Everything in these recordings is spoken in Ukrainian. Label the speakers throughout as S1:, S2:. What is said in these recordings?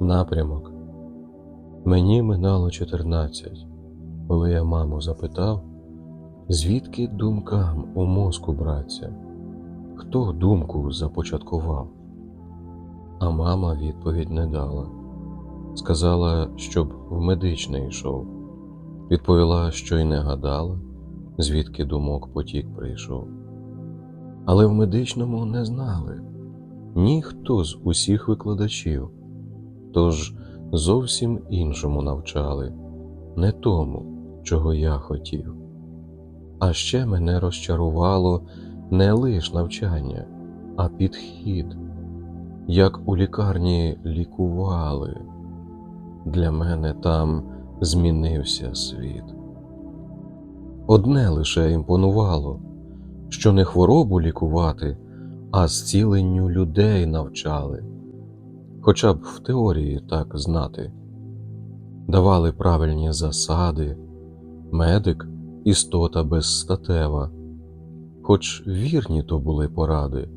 S1: Напрямок. Мені минало 14, коли я маму запитав, звідки думкам у мозку братися, хто думку започаткував. А мама відповідь не дала. Сказала, щоб в медичний йшов. Відповіла, що й не гадала, звідки думок потік прийшов. Але в медичному не знали ніхто з усіх викладачів, тож зовсім іншому навчали, не тому, чого я хотів. А ще мене розчарувало не лиш навчання, а підхід, як у лікарні лікували. Для мене там змінився світ. Одне лише імпонувало, що не хворобу лікувати, а зціленню людей навчали, хоча б в теорії так знати, давали правильні засади, медик істота безстатева, хоч вірні то були поради,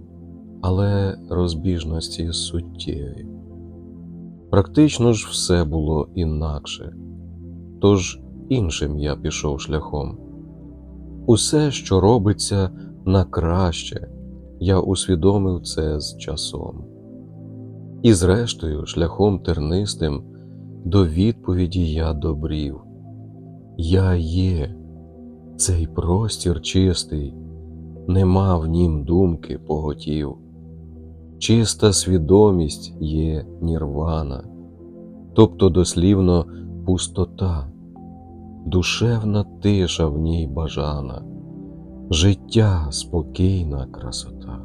S1: але розбіжності суттєві. Практично ж все було інакше, тож іншим я пішов шляхом. Усе, що робиться на краще, я усвідомив це з часом. І зрештою, шляхом тернистим до відповіді я добрів. Я є, цей простір чистий, нема в нім думки поготів. Чиста свідомість є нірвана, тобто дослівно пустота, душевна тиша в ній бажана, життя спокійна красота.